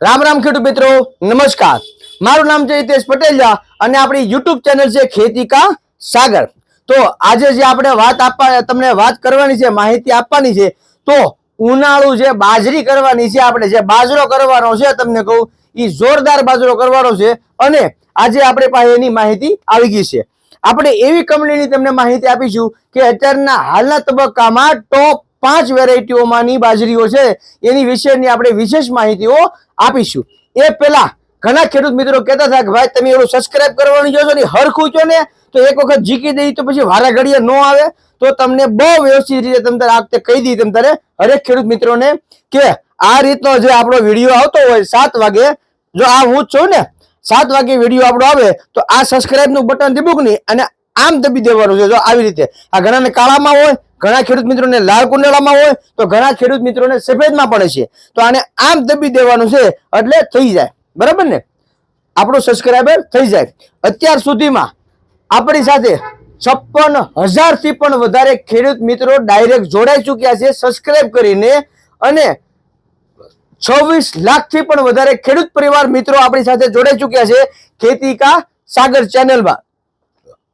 રામ રામ ખેડૂત મિત્રો, નમસ્કાર. મારું નામ છે હિતેશ પટેલિયા અને આપણી યુટ્યુબ ચેનલ છે ખેતી કા સાગર. તો આજે જે આપણે વાત આપવા, તમને વાત કરવાની છે, માહિતી આપવાની છે, તો ઉનાળુ જે બાજરી કરવાની છે, આપણે જે બાજરો કરવાનો છે, તમને કહું એ જોરદાર બાજરો કરવાનો છે અને આજે આપણે પાસે એની માહિતી આવી ગઈ છે. આપણે એવી કંપનીની તમને માહિતી આપીશું કે અત્યારના હાલના તબક્કામાં ટોપ પાંચ વેરાયટીઓમાંની બાજરીઓ છે. એની વિશેની આપણે વિશેષ માહિતીઓ આપીશું. એ પહેલા ઘણા ખેડૂત મિત્રો કહેતા હતા કે ભાઈ, તમે એવું સબસ્ક્રાઇબ કરવાનું જોશો ને હરખું છો ને, તો એક વખત જીકી દઈ તો પછી વારા ઘડીએ ન આવે. તો તમને બહુ વ્યવસ્થિત રીતે તમે તારે આ વખતે કહી દઈ, તમે તારે હરેક ખેડૂત મિત્રોને કે આ રીતનો જે આપણો વીડિયો આવતો હોય સાત વાગે, જો આ હું જ છું ને, સાત વાગે વીડિયો આપણો આવે, તો આ સબસ્ક્રાઇબનું બટન દીબુક નહીં અને આમ દબી દેવાનું છે, જો આવી રીતે. આ ઘણાને કાળામાં હોય ઘણા ખેડૂત મિત્રોને લાલ કુંડળામાં હોય તો ઘણા ખેડૂત મિત્રોને સફેદમાં પડે છે. તો આને આમ દબી દેવાનું છે એટલે થઈ જાય. બરાબર ને? આપણું સબસ્ક્રાઈબર થઈ જાય. અત્યાર સુધીમાં આપણી સાથે છપ્પન હજારથી પણ વધારે ખેડૂત મિત્રો ડાયરેક્ટ જોડાઈ ચૂક્યા છે. સબસ્ક્રાઈબ કરીને અને છવ્વીસ લાખથી પણ વધારે ખેડૂત પરિવાર મિત્રો આપણી સાથે જોડાઈ ચૂક્યા છે ખેતી કા સાગર ચેનલમાં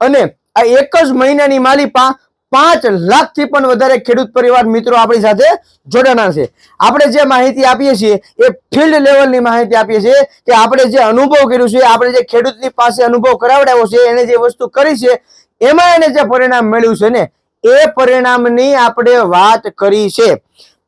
અને આ એક જ મહિનાની માલિપા પાંચ લાખથી પણ વધારે ખેડૂત પરિવાર મિત્રો આપણી સાથે જોડાણા છે. આપણે જે માહિતી આપીએ છીએ, એ ફિલ્ડ લેવલની માહિતી આપીએ છીએ કે આપણે જે અનુભવ કર્યું છે, આપણે જે ખેડૂતની પાસે અનુભવ કરાવડાવ્યો છે, એને જે વસ્તુ કરી છે, એમાં એને જે પરિણામ મળ્યું છે ને, એ પરિણામની આપણે વાત કરી છે.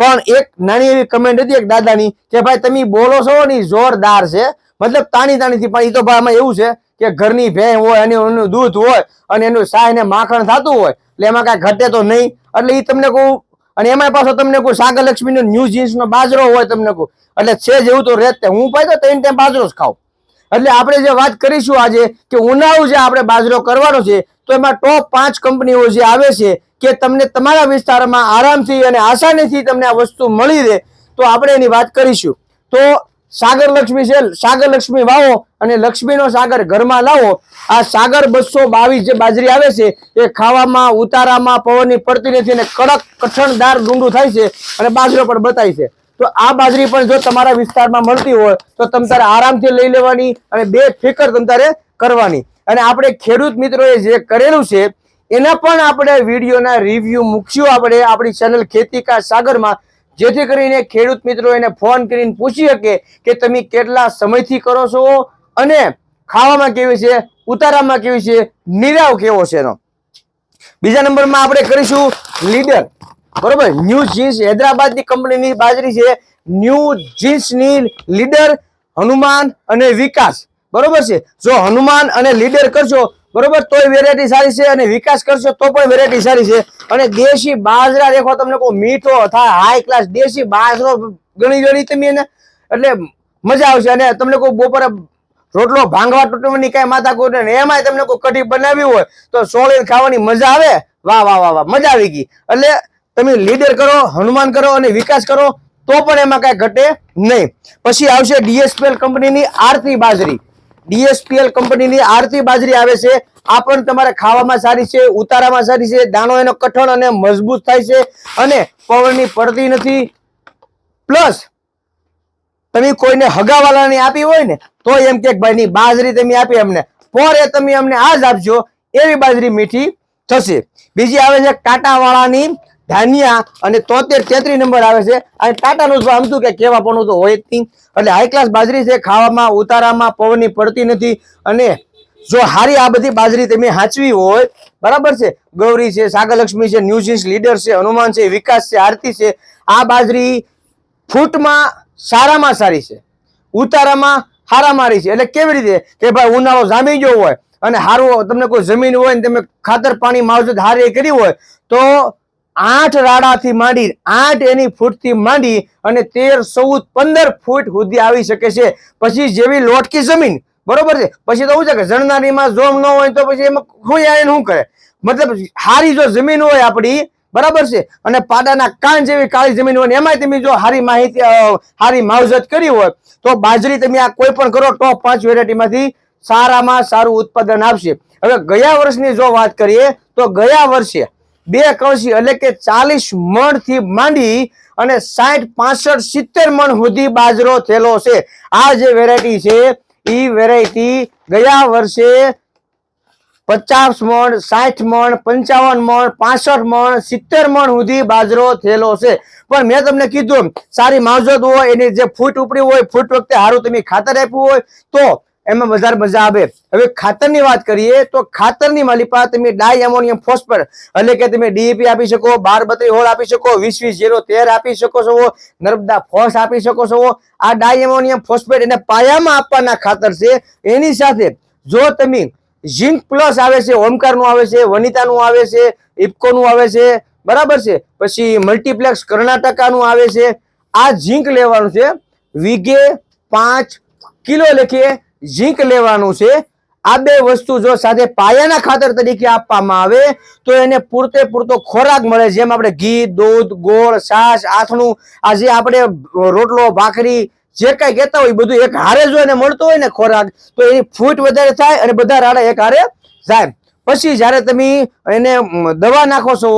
પણ એક નાની એવી કમેન્ટ હતી એક દાદાની કે ભાઈ તમે બોલો છો ને, જોરદાર છે. મતલબ તાણી તાણીથી, પણ એ તો ભાઈ આમાં એવું છે કે ઘરની ભેં હોય અને એનું દૂધ હોય, અને એનું શાહ ને માખણ થતું હોય એટલે એમાં કાંઈ ઘટે તો નહીં. એટલે એ તમને કહું અને એમાં પાછો તમને કહું સાગર લક્ષ્મીનો ન્યૂ જીન્સનો બાજરો હોય તમને કહું એટલે છે જેવું તો રહે તે. હું પાછો ત્રણ ટાઈમ બાજરો જ ખાઉં. એટલે આપણે જે વાત કરીશું આજે કે ઉનાળુ જે આપણે બાજરો કરવાનો છે, તો એમાં ટોપ પાંચ કંપનીઓ જે આવે છે, કે તમને તમારા વિસ્તારમાં આરામથી અને આસાનીથી તમને આ વસ્તુ મળી રહે, તો આપણે એની વાત કરીશું. તો સાગર લક્ષ્મી છે સાગર લક્ષ્મી વાવો અને લક્ષ્મીનો સાગર ઘરમાં લાવો. આ સાગર બસો બાવીસ જે બાજરી આવે છે, એ ખાવામાં, ઉતારામાં, પવનની પડતી નથી અને કડક કઠણદાર ડુંગળું થાય છે અને બાજરો પણ બતાય છે. તો આ બાજરી પણ જો તમારા વિસ્તારમાં મળતી હોય, તો તમ તારે આરામથી લઈ લેવાની અને બે ફિકર તમ તારે કરવાની. અને આપણે ખેડૂત મિત્રોએ જે કરેલું છે, એના પણ આપણે વિડીયોના રિવ્યૂ મૂકશું આપણે આપણી ચેનલ ખેતી કા સાગરમાં, જેથી કરીને ખેડૂત મિત્રો એને ફોન કરીને પૂછી શકે કે તમે કેટલા સમયથી કરો છો અને ખાવામાં કેવી છે? ઉતારામાં કેવી છે? નિરાવ કેવો છે એનો? બીજા નંબરમાં આપણે કરીશું લીડર. બરોબર? ન્યૂ જીન્સ હૈદરાબાદની કંપનીની બાજરી છે. ન્યૂ જીન્સની લીડર હનુમાન અને વિકાસ. બરોબર છે? જો હનુમાન અને લીડર કરશો, બરોબર, તોય વેરાયટી સારી છે અને વિકાસ કરશો, તો પણ વેરાયટી સારી છે. અને દેશી બાજરા દેખો, તમને કોઈ મીઠો થાય હાઈ ક્લાસ દેશી બાજરો ગણી ગણી તમે એને, એટલે મજા આવશે અને તમને કોઈ બપોરે રોટલો ભાંગવા તૂટવાની કઈ માતા કોઈ ને એમાંય તમને કોઈ કઢી બનાવી હોય તો સોળી ખાવાની મજા આવે. વાહ વાહ વાહ વાહ, મજા આવી ગઈ. એટલે તમે લીડર કરો, હનુમાન કરો અને વિકાસ કરો, તો પણ એમાં કઈ ઘટે નહીં. પછી આવશે ડીએસપીએલ કંપનીની આરતી બાજરી. ડીએસપીએલ કંપનીની આરતી બાજરી આવે છે. આ પણ તમારે ખાવામાં સારી છે, ઉતારામાં સારી છે. દાણો એનો કઠણ અને મજબૂત થાય છે. અને પવનની પડતી નથી. પ્લસ તમે કોઈને હગાવાલાની આપી હોય ને, તો એમ કે ભાઈ ની બાજરી તમે આપી અમને. પોરે તમે અમને આ જ આપજો, એવી બાજરી મીઠી થશે. બીજી આવે છે કાંટાવાળાની ધાનિયા અને તોતેર તેત્રી નંબર આવે છે. અને ટાટાનું તો આમતું કે કેવા પણ તો હોય જ નહીં. એટલે હાઈ ક્લાસ બાજરી છે, ખાવામાં, ઉતારામાં પવનની પડતી નથી. અને જો હારી આ બધી બાજરી તમે હાંચવી હોય, બરાબર છે? ગૌરી છે, સાગરલક્ષ્મી છે ન્યૂઝિન્સ લીડર છે, હનુમાન છે, વિકાસ છે, આરતી છે. આ બાજરી ફૂટમાં સારામાં સારી છે. ઉતારામાં હારામારી છે. એટલે કેવી રીતે? કે ભાઈ ઉનાળો જામી ગયો હોય અને હારું તમને કોઈ જમીન હોય ને તમે ખાતર પાણી માવજત હારી કરી હોય, તો આઠ રાડાથી માંડી, આઠ એની ફૂટથી માંડી અને તેર, ચૌદ, પંદર ફૂટ સુધી આવી શકે છે. પછી જેવી લોટકી જમીન, બરોબર છે? પછી તો શું છે કે જણનારીમાં જોમ ન હોય તો પછી એમાં ખોઈ આવીને શું કરે? મતલબ હારી જો જમીન હોય આપણી બરાબર છે? અને પાડાના કાન જેવી કાળી જમીન હોય ને, એમાંય તમે જો હારી માહિતી સારી માવજત કરી હોય, તો બાજરી તમે આ કોઈ પણ કરો ટોપ પાંચ વેરાયટીમાંથી સારામાં સારું ઉત્પાદન આપશે. હવે ગયા વર્ષની જો વાત કરીએ, તો ગયા વર્ષે બે કળશી એટલે કે ચાલીસ મણથી માંડી અને સાઠ, પાસઠ, સિત્તેર મણ સુધી બાજરો થયેલો છે. આ જે વેરાયટી છે એ વેરાયટી ગયા વર્ષે પચાસ મણ, સાઠ મણ, પંચાવન મણ, પાસઠ મણ, સિત્તેર મણ સુધી બાજરો થયેલો છે. પણ મેં તમને કીધું સારી માવજત હોય, એની જે ફૂટ ઉપડી હોય, ફૂટ વખતે સારું તમે ખાતર આપ્યું હોય, તો એમાં વધારે મજા આવે. હવે ખાતરની વાત કરીએ, તો ખાતરની માલિપા તમે ડાય એમોનિયમ ફોસ્ફેટ એટલે કે તમે ડીએપી આપી શકો, બાર બત્રી હોળ આપી શકો, વીસ વીસ જીરો તેર આપી શકો છો, નર્મદા ફોસ આપી શકો છો. આ ડાય એમોનિયમ ફોસ્ફેટ એને પાયામાં આપવાના ખાતર છે. એની સાથે જો તમે ઝિંક પ્લસ આવે છે, ઓમકારનું આવે છે, વનિતાનું આવે છે, ઇફકોનું આવે છે, બરાબર છે? પછી મલ્ટીપ્લેક્સ કર્ણાટકાનું આવે છે. આ ઝીંક લેવાનું છે. વીઘે પાંચ કિલો લેખે ઝીંક લેવાનું છે. આ બે વસ્તુ જો સાથે પાયાના ખાતર તરીકે આપવામાં આવે, તો એને પૂરતે પૂરતો ખોરાક મળે. જેમ આપણે ઘી, દૂધ, ગોળ, છાશ, આથણું, આ જે આપણે રોટલો, ભાખરી જે કાંઈ કહેતા હોય બધું એક હારે જો એને મળતો હોય ને ખોરાક, તો એની ફૂટ વધારે થાય અને બધા રાડા એક હારે જાય. પછી જ્યારે તમે એને દવા નાખો છો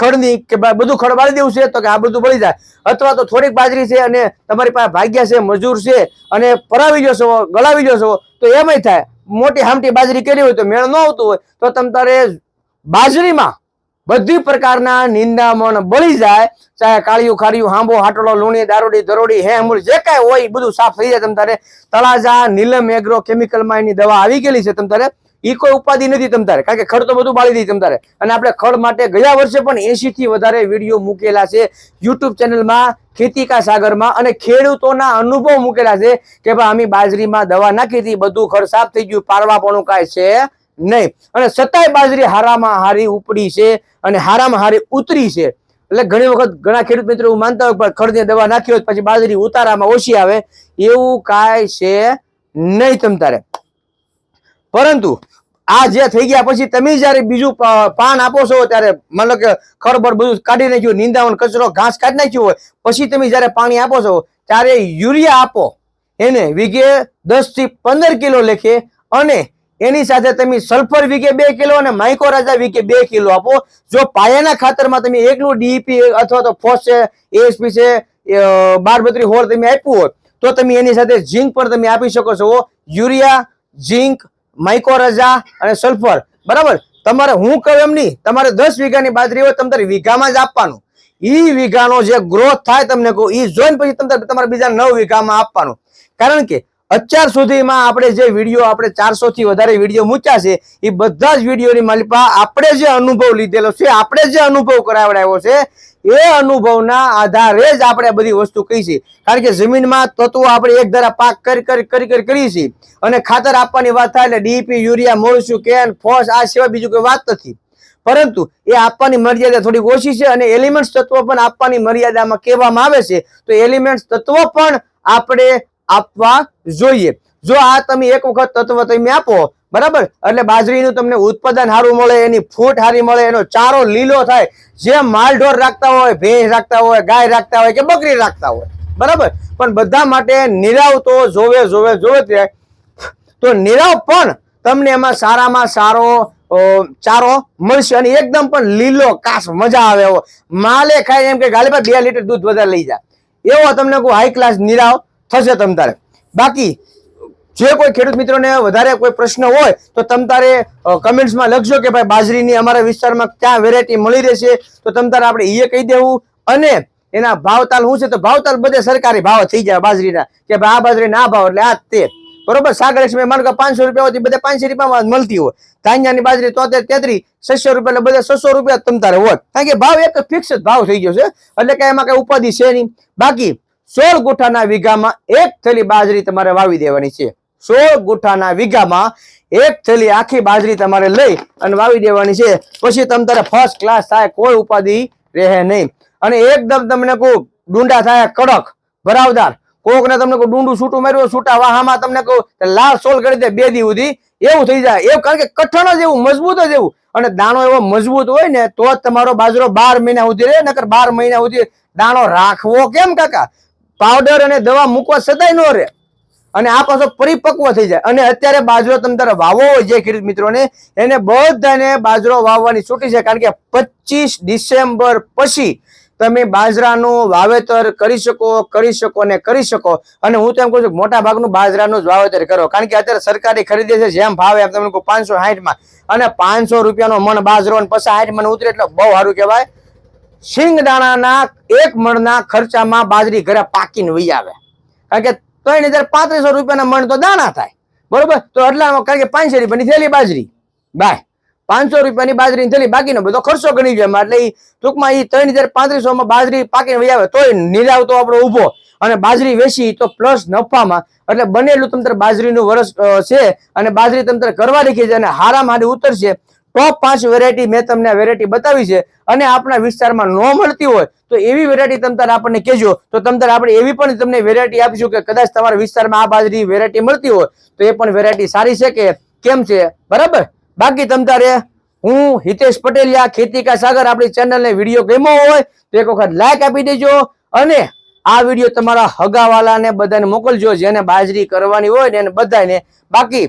ખડની કે બધું ખડ બાળી દેવું છે, તો કે આ બધું બળી જાય. અથવા તો થોડીક બાજરી છે અને તમારી પાસે ભાગ્યા છે, મજૂર છે અને પરાવી જશો ગળાવી જશો તો એમાંય થાય. મોટી હામટી બાજરી કરી હોય તો મેળ ન આવતું હોય, તો તમ તારે બાજરીમાં બધી પ્રકારના નિંદામણ બળી જાય. ચાહે કાળિયું ખારિયું હાંબો હાટડો લૂણી, દારૂડી દરોડી હે મૂળ જે કાંઈ હોય એ બધું સાફ થઈ જાય તમ તળાજા, નીલમ, એગ્રો કેમિકલમાં એની દવા આવી ગયેલી છે તમ તારે. ઈ કોઈ ઉપાધિ નથી તમ તારે, કારણ કે ખડ તો બધું બાળી દીધી તમ તારે. અને આપણે ખડ માટે ગયા વર્ષે પણ એસી થી વધારે વીડિયો મૂકેલા છે યુટ્યુબ ચેનલમાં ખેતી કા સાગરમાં, અને ખેડૂતોના અનુભવ મૂકેલા છે કે ભાઈ અમે બાજરીમાં દવા નાખી હતી, બધું ખડ સાફ થઈ ગયું પારવા પણ કાંઈ છે નહીં. અને સતાય બાજરી હારામાં હારી ઉપડી છે અને હારામાં હારી ઉતરી છે. એટલે ઘણી વખત ઘણા ખેડૂત મિત્રો એવું માનતા હોય પણ ખડની દવા નાખી હોય પછી બાજરી ઉતારામાં ઓછી આવે. એવું કાંઈ છે નહીં તમ તારે. પરંતુ આ જે થઈ ગયા પછી તમે જયારે બીજું પાન આપો છો ત્યારે માનો કે ખરબર બધું કાઢી નાખ્યું નિંદાવન કચરો, ઘાસ કાઢી નાખ્યું હોય, પછી તમે જયારે પાણી આપો છો ત્યારે યુરિયા આપો. એને વીઘે દસથી પંદર કિલો લેખે અને એની સાથે તમે સલ્ફર વીકે બે કિલો અને માઇકોરાજા વીકે બે કિલો આપો. જો પાયાના ખાતરમાં તમે એકલું ડીપી અથવા તો ફોસ છે એએસપી છે બારબત્રી હોર તમે આપ્યું હોય, તો તમે એની સાથે ઝીંક પણ તમે આપી શકો છો. યુરિયા, ઝીંક માઇકોરાજા અને સલ્ફર બરાબર? તમારે હું કહું એમ નહીં, તમારે દસ વીઘાની બાજરી હોય તમારે વીઘામાં જ આપવાનું. ઈ વીઘાનો જે ગ્રોથ થાય તમને કહું, ઈ જોઈને પછી તમને તમારે બીજા નવ વીઘામાં આપવાનું. કારણ કે અત્યાર સુધીમાં આપણે જે વીડિયો, આપણે ચારસો થી વધારે વીડિયો મૂક્યા છે, એ બધા જ વિડીયોની માલિપા આપણે જે અનુભવ લીધેલો છે, આપણે જે અનુભવ કરાવડાવ્યો છે, એ અનુભવના આધારે જ આપણે બધી વસ્તુ કહી છે. કારણ કે જમીનમાં તત્વો આપણે એક ધારા પાક કરી કરી કરી કરી કરીએ છીએ અને ખાતર આપવાની વાત થાય એટલે ડીપી, યુરિયા મોરસું કેન, ફોસ, આ સિવાય બીજું કોઈ વાત નથી. પરંતુ એ આપવાની મર્યાદા થોડીક ઓછી છે અને એલિમેન્ટ્સ તત્વો પણ આપવાની મર્યાદામાં કહેવામાં આવે છે. તો એલિમેન્ટ્સ તત્વો પણ આપણે આપવા જોઈએ. જો આ તમે એક વખત તત્વ તમે આપો, બરાબર? એટલે બાજરીનું તમને ઉત્પાદન સારું મળે, એની ફૂટ સારી મળે, એનો ચારો લીલો થાય. જે માલઢોર રાખતા હોય, ભેંસ રાખતા હોય, ગાય રાખતા હોય કે બકરી રાખતા હોય, બરાબર? પણ બધા માટે નિરાવ તો જોવે જોવે જોવે તે તો નિરાવ પણ તમને એમાં સારામાં સારો ચારો મળશે અને એકદમ પણ લીલો કાસ મજા આવે એવો. માલે ખાય એમ કે ગાલી પર બે લીટર દૂધ વધારે લઈ જાય એવો તમને કોઈ હાઈ ક્લાસ નીરાવ થશે તમ તારે. બાકી, જે કોઈ ખેડૂત મિત્રોને વધારે કોઈ પ્રશ્ન હોય, તો તમ તારે કમેન્ટ્સમાં લખજો કે ભાઈ બાજરીની અમારા વિસ્તારમાં ક્યાં વેરાયટી મળી રહેશે તો તમ તારે આપણે એ કહી દેવું. અને એના ભાવતાલ શું છે? તો ભાવતાલ બધે સરકારી ભાવ થઈ જાય બાજરીના. કે ભાઈ આ બાજરી ના ભાવ, એટલે આ તે. બરોબર? સાગર લક્ષ્મી માનો કે પાંચસો રૂપિયા હોતી બધા પાંચસો રૂપિયામાં મળતી હોય. ધાન્યાની બાજરી તોતેર તેત્રીસ છસો રૂપિયા એટલે બધા છસો રૂપિયા તમતારે તમ હોય. કારણ કે ભાવ એક ફિક્સ ભાવ થઈ ગયો છે. એટલે કે એમાં કઈ ઉપાધિ છે નહીં. બાકી સોળ ગુઠાના વીઘામાં એક થેલી બાજરી તમારે વાવી દેવાની છે. સોળ ગુઠાના વીઘામાં એક થેલી આખી બાજરી તમારે લઈ અને વાવી દેવાની છે. પછી તમ તારે ફર્સ્ટ ક્લાસ થાય, કોઈ ઉપાધિ રહે નહીં. અને એકદમ તમને કહું, ડુંડા થાય, કડક, ભરાવદાર. કોક ને તમને કહું, ડુંડું છૂટું માર્યું છૂટા વાહામાં તમને કહું લાલ સોલ કરી દે બે દી સુધી. એવું થઈ જાય. એવું કારણ કે કઠણ જ એવું, મજબૂત જ એવું. અને દાણો એવો મજબૂત હોય ને, તો જ તમારો બાજરો બાર મહિના સુધી રહે, નકર બાર મહિના સુધી દાણો રાખવો કેમ કાકા? પાવડર અને દવા મૂકવા સદાય ન રહે. અને આ પાછો પરિપક્વ થઈ જાય. અને અત્યારે બાજરો તમે તારે વાવો હોય જે ખેડૂત મિત્રોને, એને બધાને બાજરો વાવવાની છૂટી છે. કારણ કે પચીસ ડિસેમ્બર પછી તમે બાજરાનું વાવેતર કરી શકો કરી શકો ને કરી શકો. અને હું તો એમ કહું છું મોટા ભાગનું બાજરાનું જ વાવેતર કરો. કારણ કે અત્યારે સરકારી ખરીદે છે જેમ ભાવે એમ તમને પાંચસો સાઠમાં અને પાંચસો રૂપિયાનો મણ બાજરો અને પછી સાઠ મણ ઉતરે એટલે બહુ સારું કહેવાય. શિંગદાણાના એક મણના ખર્ચામાં બાજરી ઘરે પાકીને વહી આવે. કારણ કે ત્રણ હજાર પાંત્રીસો રૂપિયાના મણ તો દાણા થાય. બરોબર? તો એટલામાં કારણ કે પાંચસો રૂપિયાની થેલી બાજરી. બાય. પાંચસો રૂપિયાની બાજરીની થેલી બાકીનો બધો ખર્ચો ગણી જાય એટલે એ ટૂંકમાં એ ત્રણ હજાર પાંત્રીસો માં બાજરી પાકીને વહી આવે. તોય નિરાવ આપણો ઊભો. અને બાજરી વેચી તો પ્લસ નફામાં. એટલે બનેલું તમતર બાજરીનું વરસ છે. અને બાજરી તમતર કરવા દેખી છે અને હારામાં હારી ઉતરશે. ટોપ પાંચ વેરાયટી મેં તમને વેરાયટી બતાવી છે અને આપણા વિસ્તારમાં ન મળતી હોય તો એવી વેરાયટી તમતાર આપણને કહેજો. તો તમતાર આપણે એવી પણ તમને વેરાયટી આપીશું કે કદાચ તમારા વિસ્તારમાં આ બાજરી વેરાયટી મળતી હોય તો એ પણ વેરાયટી સારી છે કે કેમ છે? બરાબર? બાકી તમતારે હું હિતેશ પટેલિયા ખેતી કા સાગર આપણી ચેનલને વીડિયો ગમ્યો હોય તો એક વખત લાઈક આપી દેજો અને આ વીડિયો તમારા હગાવાલાને બધાને મોકલજો જેને બાજરી કરવાની હોય ને એને બધાને. બાકી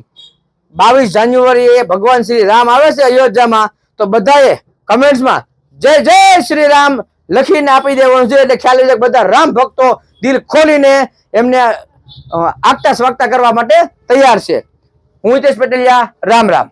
બાવીસ જાન્યુઆરીએ ભગવાન શ્રી રામ આવે છે અયોધ્યામાં, તો બધાએ કમેન્ટ્સમાં જય જય શ્રી રામ લખીને આપી દેવાનું છે. એટલે ખ્યાલ છે બધા રામ ભક્તો દિલ ખોલીને એમને આગતા સ્વાગતા કરવા માટે તૈયાર છે. હું હિતેશ પટેલિયા, રામ રામ.